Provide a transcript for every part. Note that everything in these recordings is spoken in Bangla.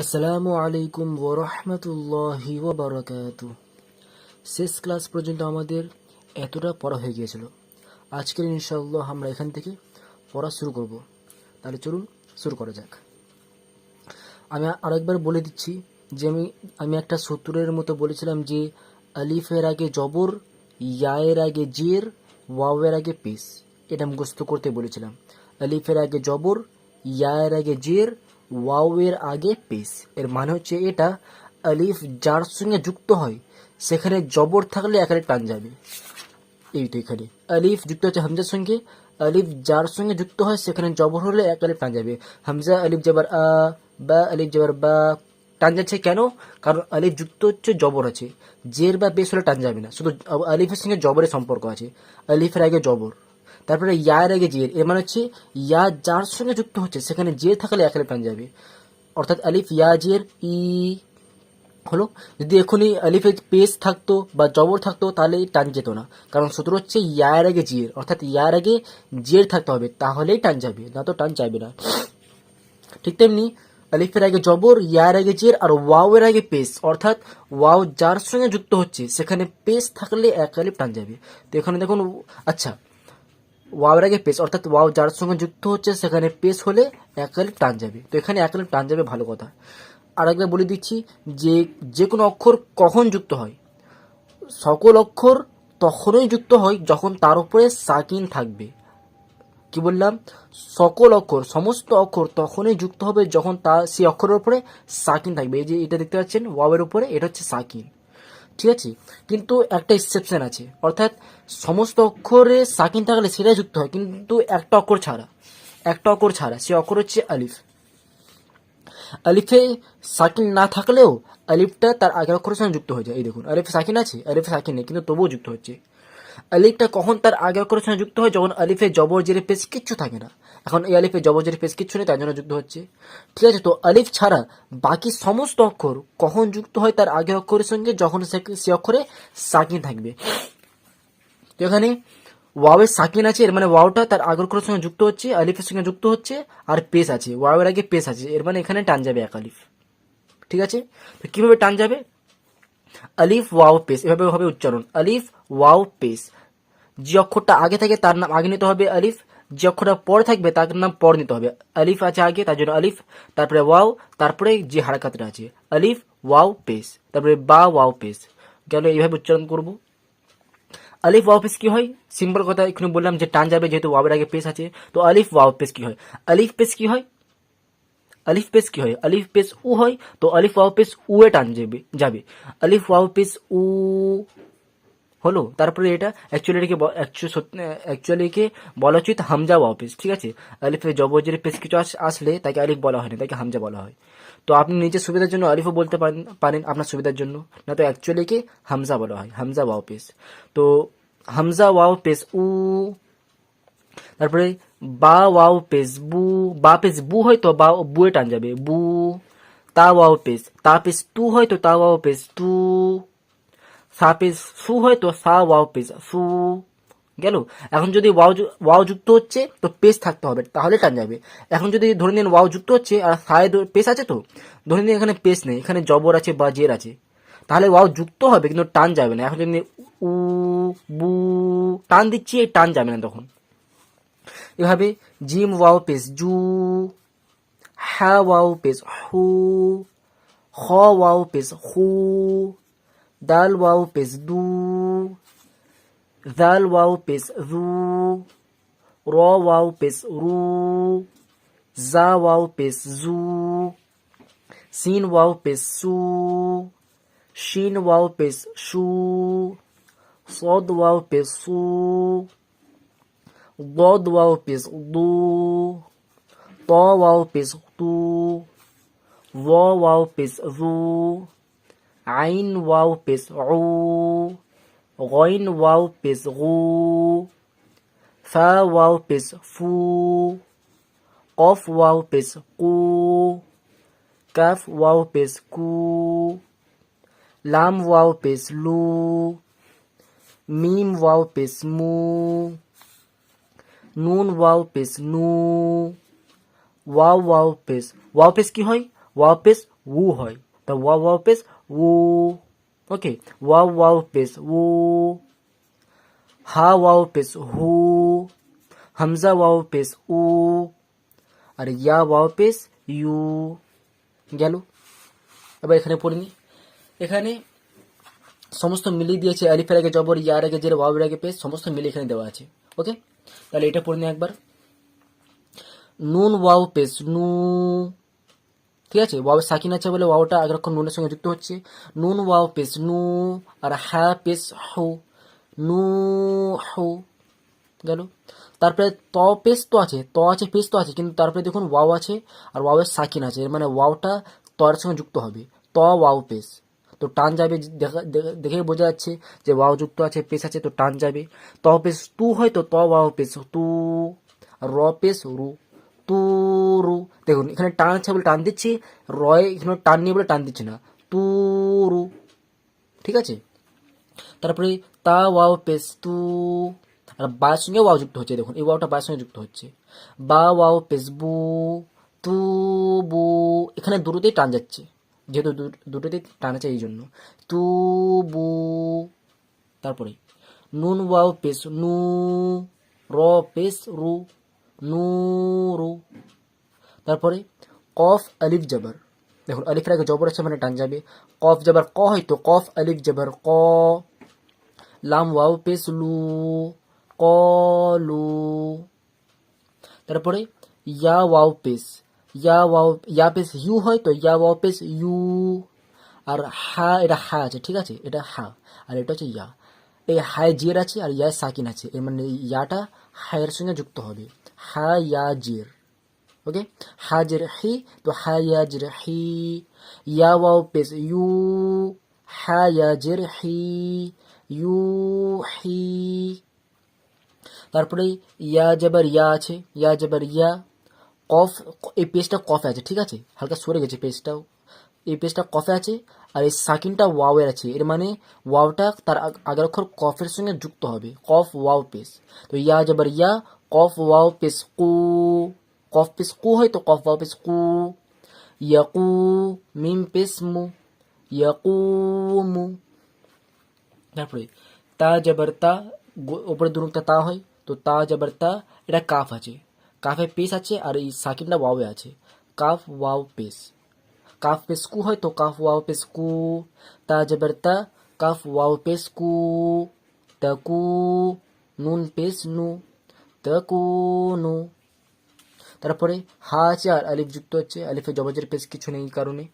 আসসালামু আলাইকুম ওরহমতুল্লাহি ওবরাকাতু। শেষ ক্লাস পর্যন্ত আমাদের এতটা পড়া হয়ে গিয়েছিল। আজকের ইনশাআল্লাহ আমরা এখান থেকে পড়া শুরু করব। তাহলে চলুন শুরু করা যাক। আমি আরেকবার বলে দিচ্ছি যে আমি আমি একটা সত্তরের মতো বলেছিলাম যে আলিফের আগে জবর, ইয়ায়ের আগে জের, ওয়াওয়ের আগে পেস এটা মুখস্থ করতে বলেছিলাম। আলিফের আগে জবর, ইয়ায়ের আগে জের ওয়াওয়ের আগে পেস। এর মানে হচ্ছে এটা আলিফ যার সঙ্গে যুক্ত হয়, সেখানে জবর থাকলে একারে টান যাবে। এই তো এখানে। আলিফ যুক্ত হচ্ছে হামজার সঙ্গে, আলিফ যার সঙ্গে যুক্ত হয়, সেখানে জবর হলে এক টান যাবে। হামজা, আলিফ জবর আ, বা, আলিফ জবর বা, টান যাচ্ছে কেন? কারণ আলিফ যুক্ত হচ্ছে, জবর আছে। জের বা বেশ হলে টান যাবে না। শুধু আলিফের সঙ্গে জবরের সম্পর্ক আছে। আলিফের আগে জবর। তারপরে ইয়ার আগে জের এর মানে হচ্ছে ইয়া যার সঙ্গে যুক্ত হচ্ছে, সেখানে জের থাকলে এক আলিফ টান যাবে। অর্থাৎ আলিফ, ইয়া জের ই হলো, যদি এখনই আলিফের পেস থাকতো বা জবর থাকতো, তাহলে টান যেত না। কারণ সূত্র হচ্ছে ইয়ার আগে জিয়ের, অর্থাৎ ইয়ার আগে জের থাকতে হবে, তাহলেই টান যাবে, না তো টান যাবে না। ঠিক তেমনি আলিফের আগে জবর ইয়ার আগে জের আর ওয়াও এর আগে পেস অর্থাৎ ওয়াও যার সঙ্গে যুক্ত হচ্ছে, সেখানে পেস থাকলে এক আলিফ টান যাবে। তো এখানে দেখুন আচ্ছা ওয়াওয়ের আগে পেস, অর্থাৎ ওয়াও যার সঙ্গে যুক্ত হচ্ছে, সেখানে পেস হলে আলিফ টান যাবে। তো এখানে আলিফ টান যাবে ভালো কথা। আর একবার বলে দিচ্ছি যে যে কোনো অক্ষর কখন যুক্ত হয়। সকল অক্ষর তখনই যুক্ত হয় যখন তার উপরে সাকিন থাকবে। কি বললাম? সকল অক্ষর, সমস্ত অক্ষর তখনই যুক্ত হবে যখন তা, সেই অক্ষরের উপরে সাকিন থাকবে। এই যে এটা দেখতে পাচ্ছেন ওয়াবের উপরে এটা হচ্ছে সাকিন। ঠিক আছে? কিন্তু একটা এক্সেপশন আছে। অর্থাৎ সমস্ত অক্ষরে সাকিন থাকলে সেটাই যুক্ত হয়, কিন্তু একটা অক্ষর ছাড়া। একটা অক্ষর ছাড়া, সে অক্ষর হচ্ছে আলিফ। আলিফে সাকিন না থাকলেও আলিফটা তার আগের অক্ষরের সঙ্গে যুক্ত হয়ে যায়। এই দেখুন, আলিফে সাকিন আছে, আলিফে সাকিন নেই, কিন্তু তবুও যুক্ত হচ্ছে। আলিফটা কখন তার আগের অক্ষরের সঙ্গে যুক্ত হয়? যখন আলিফে জবর জেরে পেশ কিচ্ছু থাকে না। এখন এই আলিফে জবর জেরে পেশ কিচ্ছু নেই, তার জন্য যুক্ত হচ্ছে। ঠিক আছে, তো আলিফ ছাড়া বাকি সমস্ত অক্ষর কখন যুক্ত হয় তার আগের অক্ষরের সঙ্গে? যখন সে- অক্ষরে সাকিন থাকবে। তো এখানে ওয়াওয়ের সাকিন আছে, এর মানে ওয়াওটা তার আগের অক্ষরের সঙ্গে যুক্ত হচ্ছে, আলিফের সঙ্গে যুক্ত হচ্ছে, আর পেস আছে। ওয়াওয়ের আগে পেস আছে, এর মানে এখানে টান যাবে এক আলিফ। ঠিক আছে? তো কীভাবে টান যাবে? আলিফ, ওয়াও, পেস, এভাবে হবে উচ্চারণ। আলিফ, ওয়াও, পেস। যে অক্ষরটা আগে থাকে তার নাম আগে নিতে হবে আলিফ, যে অক্ষরটা পরে থাকবে তার নাম পর নিতে হবে। আলিফ আছে আগে, তার জন্য আলিফ, তারপরে ওয়াও, তারপরে যে হারাকাতটা আছে। আলিফ, ওয়াও, পেস, তারপরে বা, ওয়াও, পেস। গেল, এইভাবে উচ্চারণ করব। আলিফ ওয়াও পেস কি হয়? সিম্পল কথা এখানে বললাম যে টান যাবে, যেহেতু ওয়াবের আগে পেস আছে। তো আলিফ ওয়াও পেস কি হয়? আলিফ পেস কি হয়? আলিফ পেস কি হয়? আলিফ পেস উ হয়, তো আলিফ ওয়াও পেশ উ এ টান যাবে যাবে। আলিফ ওয়াও পেস উ হলো। তারপরে এটা অ্যাকচুয়ালি এটাকে অ্যাকচুয়ালি কে বলা উচিত হামজা ওয়াও পেস ঠিক আছে? আলিফে জবজের পেস কিছু আসলে তাকে আলিফ বলা হয় না তাকে হামজা বলা হয়। তো আপনি নিজের সুবিধার জন্য আলিফও বলতে পারেন পারেন আপনার সুবিধার জন্য, না তো অ্যাকচুয়ালি কে হামজা বলা হয়, হামজা ওয়াও পেস তো হামজা ওয়াও পেস উ, তারপরে বা ওয়াও পেস বু, বা পেস বু হয় তো বা বুয়ে টান যাবে, বু, তা ওয়াও পেস তা পেস তু হয় তো তা ওয়াও পেস তু সা পেস সু হয় তো সা, ওয়াও পেস সু গেল। এখন যদি ওয়াও ওয়াও যুক্ত হচ্ছে, তো পেস থাকতে হবে, তাহলে টান যাবে। এখন যদি ধরে নিন ওয়াও যুক্ত হচ্ছে, আর সায় পেস আছে তো? ধরে নিন এখানে পেস নেই, এখানে জবর আছে বা জের আছে। তাহলে ওয়াও যুক্ত হবে, কিন্তু টান যাবে না। এখন যদি উ, বু, টান দিচ্ছি, এই টান যাবে না তখন। এভাবে জিম ওয়াও পেস জু, হা ওয়াও পেস হু খ ওয়াও পেস হু দাল ওয়াও পেস দু দাল ওয়াও পেস রু র ওয়াও পেস রু জা ওয়াও পেস জু সিন ওয়াও পেস সু শিন ওয়াও পেস শু صاد واو পেস সু ضاد واو পেস দু ط واو পেস তু ظ واو পেস ذو আইন ওয়াও পেস ও গইন ওয়াও পেস গু ফা ওয়াও পেস ফু কফ ওয়াও পেস কু কাফ ওয়াও পেস কু লাম ওয়াও পেস লু মিম ওয়াও পেস মু নুন ওয়াও পেস নু ওয়াও ওয়াও পেস ওয়াও পেস কি হয়? ওয়াও পেস উ হয়। তো ওয়াও ওয়াও পেস উ ওকে ওয়া ওয়াও পেস উ হা ওয়াও পেস হু হামজা ওয়াও পেস উ আর ইয়া ওয়াও পেস ইউ গেল এবার এখানে পড়িনি এখানে সমস্ত মিলিয়ে দিয়েছে আলিফের আগে, জবর, ইয়ার আগে, জের ওয়াবের আগে পেস সমস্ত মিলে এখানে দেওয়া আছে। ওকে তাহলে এটা পড়ে নিই একবার। নুন, ওয়াও পেস নু। ঠিক আছে? ওয়াও সাকিন আছে বলে ওয়াওটা অক্ষর নুনের সঙ্গে যুক্ত হচ্ছে। নুন, ওয়াও পেস, নু আর হ্যা পেস, হু। নু, হু। গেল। তারপরে ত পেস তো আছে, ত আছে, পেস তো আছে, কিন্তু তারপরে দেখুন ওয়াও আছে আর ওয়াওয়ের সাকিন আছে। এর মানে ওয়াওটা তয়ের সঙ্গে যুক্ত হবে। ত, ওয়াও, পেস। তো টান যাবে, দেখা, দেখা- বোঝা যাচ্ছে যে ওয়াও যুক্ত আছে, পেস আছে, তো টান যাবে। ত, পেস, তু হয় তো ত, ওয়াও, পেস, তু। র, পেস, রু। তু রু দেখুন, এখানে টান আছে বলে টান দিচ্ছি, রয় এখানে টান নিয়ে বলে টান দিচ্ছি না। তু রু ঠিক আছে? তারপরে তা, ওয়াও, পেস, তু। আর বায়ের সঙ্গে ওয়াও যুক্ত হচ্ছে, দেখুন, এই ওয়াওটা বায়ের সঙ্গে যুক্ত হচ্ছে। বা, ওয়াও, পেস, বু, তু, বু, এখানে দুটোতেই টান যাচ্ছে, যেহেতু দুটোতেই টান আছে এই জন্য। তু, বু, তারপরে, নুন, ওয়াও, পেস, নু, র, পেস, রু, নু তারপরে কফ আলিফ জবর। দেখুন, আলিফের আগে জবর আছে মানে টান যাবে। কফ জবর ক হয়তো? কফ আলিফ জবর ক। লাম ওয়াও পেস লু কলু। তারপরে ইয়া ওয়াও পেস। ইয়া ওয়াও, ইয়া পেস ইউ হয় তো ইয়া ওয়াও পেস ইউ। আর হা, এটা হা আছে, ঠিক আছে? এটা হা। আর এটা হচ্ছে ইয়া। এই হায় জির আছে আর ইয়া সাকিন আছে। এর মানে ইয়াটা হায়ের সঙ্গে যুক্ত হবে। হা, ইয়া জির ওকে হাজির হি তো হায়াজির হি ইয়া ওয়াও পেস ইউ হায়াজির হি ইউ হি তারপরে ইয়া জবর ইয়া আছে ইয়া জবর ইয়া কফ এই পেজটা কফে আছে ঠিক আছে হালকা সরে গেছে পেজটাও এই পেজটা কফে আছে আর এই সাকিনটা ওয়াওয়ের আছে এর মানে ওয়াওটা তার আগ- আগের অক্ষর কফের সঙ্গে যুক্ত হবে কফ ওয়াও পেস তো ইয়া জবর ইয়া কফ ওয়াও পেস কু কফ পেস কু হয় তো কফ ওয়াও পেস কু ইয়াকু মিম পেস মু ইয়াকুমু তারপরে তা জবর তা গো- উপরে দুরুকটা তা হয় তো তা জবর তা এটা কাফ আছে কাফে পেস আছে আর এই সাকিনটা ওয়াওয়ে আছে কাফ ওয়াও পেস কাফ পেস কু হয় তো কাফ ওয়াও পেস কু তা জবর তা কাফ ওয়াও পেস কু তাকু নুন পেস নু তাকু নু তারপরে হা আছে আর আলিফ যুক্ত হচ্ছে। আলিফে জবাজের পেস কিছু নেই কারণে।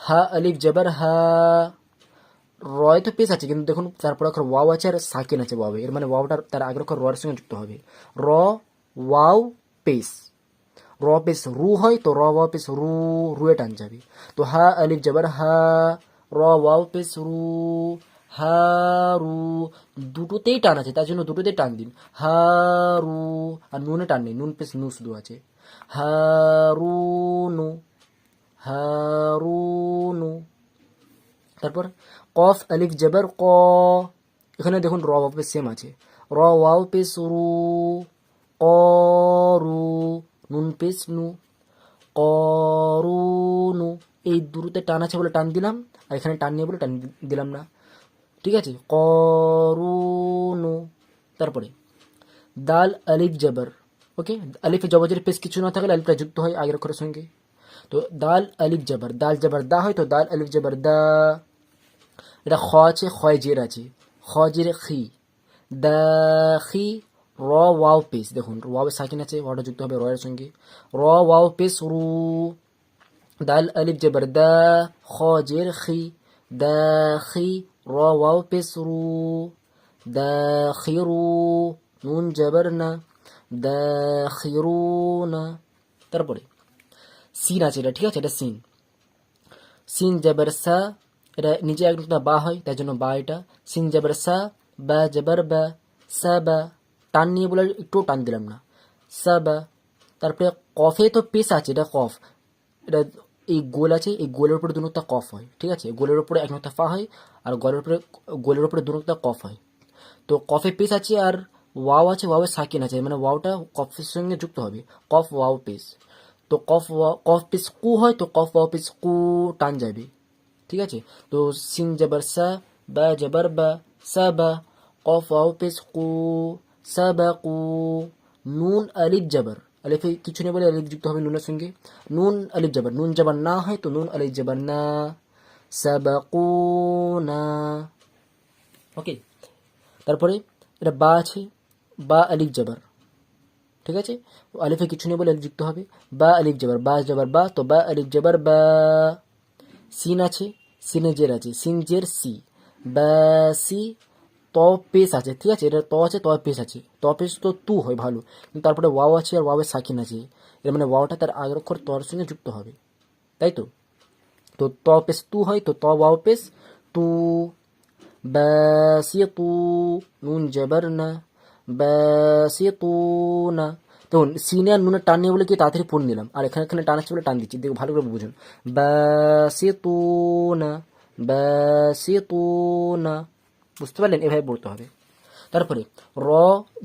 হা, আলিফ, জবর, হা, রয় তো পেস আছে, কিন্তু দেখুন তারপর অক্ষর ওয়াও আছে আর সাকিন আছে ওয়াও এর মানে ওয়াওটা তার আগের অক্ষর রয়ের সঙ্গে যুক্ত হবে। র, ওয়াও পেস র পেস রু হয় তো র, ওয়াও পেস রু, রুয়ে টান যাবে। তো হা, আলিফ, জবর, হা, র, ওয়াও পেস রু হা রু দুটোতেই টান আছে, তার জন্য দুটোতেই টান দিন। হারু, আর নুনে টান নেই, নুন পেস নু শুধু আছে। হা রু নু। হা নু। তারপর কফ, আলিফ, জবর, ক। এখানে দেখুন র, ওয়াও পেস সেম আছে। র, ওয়াও পেস রু, ক, রু, নুন পেস নু করুনু এই দুটোতে টান আছে বলে টান দিলাম, আর এখানে টান নিয়ে বলে টান দিলাম না। ঠিক আছে? করুনু। তারপরে, দাল আলিফ জবর, ওকে? আলিফে জবজের পেস কিছু না থাকলে আলিফটা যুক্ত হয় আগের অক্ষরের সঙ্গে। তো দাল আলিফ জবর, দাল জবর দা হয় তো দাল আলিফ জবর দা। এটা খ আছে খয় জের আছে। খ জের খি, দা খি, র ওয়াও পেস দেখুন ওয়াও সাকিন আছে ওয়াটা যুক্ত হবে রয়ের সঙ্গে। র ওয়াও পেস রু, দাল আলিফ জবর দা, খ জের খি, দা খি র ওয়াও পেস রু দা খিরু নুন জবর না দা খিরুনা তারপরে সিন আছে এটা ঠিক আছে এটা সিন সিন জবর সা এটা নিচে এক নুক্তা বা হয় তাই জন্য বা এটা সিন জবর সা বা জবর বা সা বা টান নিয়ে বলে একটু টান দিলাম না সা বা তারপরে কফে তো পেস আছে এটা কফ এটা এই গোল আছে, এই গোলের উপরে দুনুকটা কফ হয়, ঠিক আছে? গোলের উপরে এক নুক্তা ফা হয় আর গোলের উপরে গোলের উপরে দুনুকটা কফ হয়। তো কফে পেস আছে আর ওয়াও আছে ওয়াও সাকিন আছে মানে ওয়াওটা কফের সঙ্গে যুক্ত হবে। কফ ওয়াও পেস। তো কফ ওয়া- কফ পেশ কু হয়, তো কফ ওয়া পেশ কু টান যাবে, ঠিক আছে? তো সিন জবর সা বা জবর বা সা বা, কফ ওয়াও পেশ কু, সা বা কু, নুন আলিফ জবর। আলিফে কিছু নেই বলে আলিফ যুক্ত হবে নুনের সঙ্গে। নুন, আলিফ জবর নুন জবর না হয় তো নুন, আলিফ জবর না। সাবাকুনা। ওকে তারপরে এটা বা আছে। বা, আলিফ জবর। ঠিক আছে? আলিফে কিছু নেই বলে আলিফ যুক্ত হবে। বা, আলিফ জবর। বা জবর বা, তো বা, আলিফ জবর বা। সিন আছে। সিনে জের আছে। সিন জের সি। বা, সি ত পেশ আছে, ঠিক আছে? এটা ত আছে ত পেশ আছে। ত পেশ তো তু হয়, ভালো। কিন্তু তারপরে ওয়াও আছে আর ওয়াওয়ের সাকিন আছে। এর মানে ওয়াওটা তার আগের অক্ষর তর সঙ্গে যুক্ত হবে। তাই তো? তো ত পেশ তু হয় তো ত ওয়াও পেশ তু বাসিতু নুন জবর না বাসিতু না। দেখুন, সিনে আর নুনের টান নিয়ে বলে কি তাড়াতাড়ি পড়ে নিলাম। আর এখানে এখানে টান আছে বলে টান দিচ্ছি। দেখো ভালো করে বুঝুন। বাসিতু না বাসিতু না বুঝতে পারলেন, এভাবে পড়তে হবে। তারপরে, র,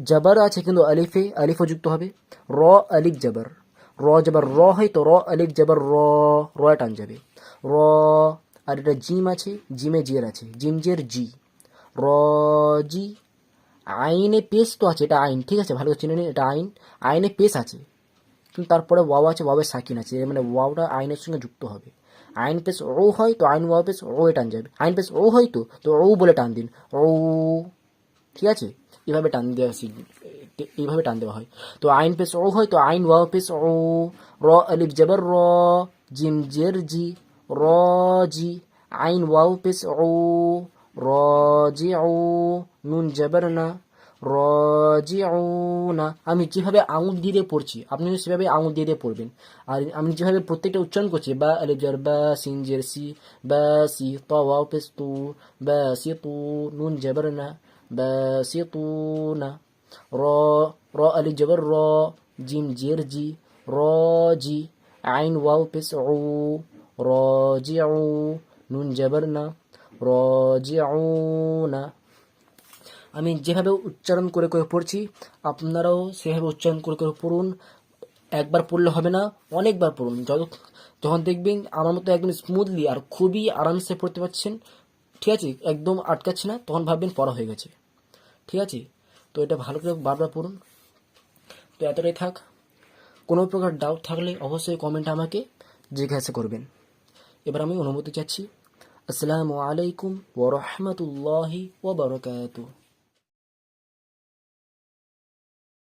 জবর আছে কিন্তু আলিফে, আলিফও যুক্ত হবে। র, আলিফ, জবর। র জবর, র হয় তো র, আলিফ, জবর, র র টান যাবে। র, আর এটা জিম আছে, জিমে জের আছে। জিম জের, জি। র, জি, আইনে পেস তো আছে, এটা আইন, ঠিক আছে, ভালো করে চিনে নিন, এটা আইন। আইনে পেস আছে, কিন্তু তারপরে ওয়াও আছে ওয়াওয়ের সাকিন আছে মানে ওয়াওটা আইনের সঙ্গে যুক্ত হবে। আইন পেস ও হয় তো আইন ওয়াও পেস ও টান যাবে। আইন পেস ও হয় তো তো ও বলে টান দিন। ও, ঠিক আছে? এভাবে টান দেওয়া এইভাবে টান দেওয়া হয়। তো আইন পেস ও হয় তো আইন ওয়াও পেস ও, র, আলিফ জবর র, জিম জের জি, র, জি, আইন ওয়াও পেস ও, র, জি, ও, নুন জবর না রাজিউনা। আমি যেভাবে আঙুল দিয়ে দিয়ে পড়ছি, আপনিও সেভাবে আঙুল দিয়ে দিয়ে পড়বেন। আর আমি যেভাবে প্রত্যেকটা উচ্চারণ করছি, বা আলিফ জার বা সিন, জের, সি, বা সি, ত, ওয়াও পেস তু, বা সি, তু, নুন, জবর, না, বা সি, তু, না, র র, আলিফ, জবর, র জিম জের, জি, র, জি, আইন, ওয়াও পেস ও রাজিউ নুন, জবর, না রাজিউনা আমি যেভাবে উচ্চারণ করে করে পড়ছি, আপনারাও সেভাবে উচ্চারণ করে করে পড়ুন। একবার পড়লে হবে না, অনেকবার পড়ুন। যত, যখন দেখবেন আমার মতো একদম স্মুথলি আর খুবই আরামসে পড়তে পারছেন, ঠিক আছে, একদম আটকাচ্ছে না, তখন ভাববেন পড়া হয়ে গেছে। ঠিক আছে? তো এটা ভালো করে বারবার পড়ুন। তো এতটাই থাক। কোনো প্রকার ডাউট থাকলে অবশ্যই কমেন্টে আমাকে জিজ্ঞাসা করবেন। এবার আমি অনুমতি চাচ্ছি। আসসালামু আলাইকুম ওরহমতুল্লাহি ওবরকাতুহ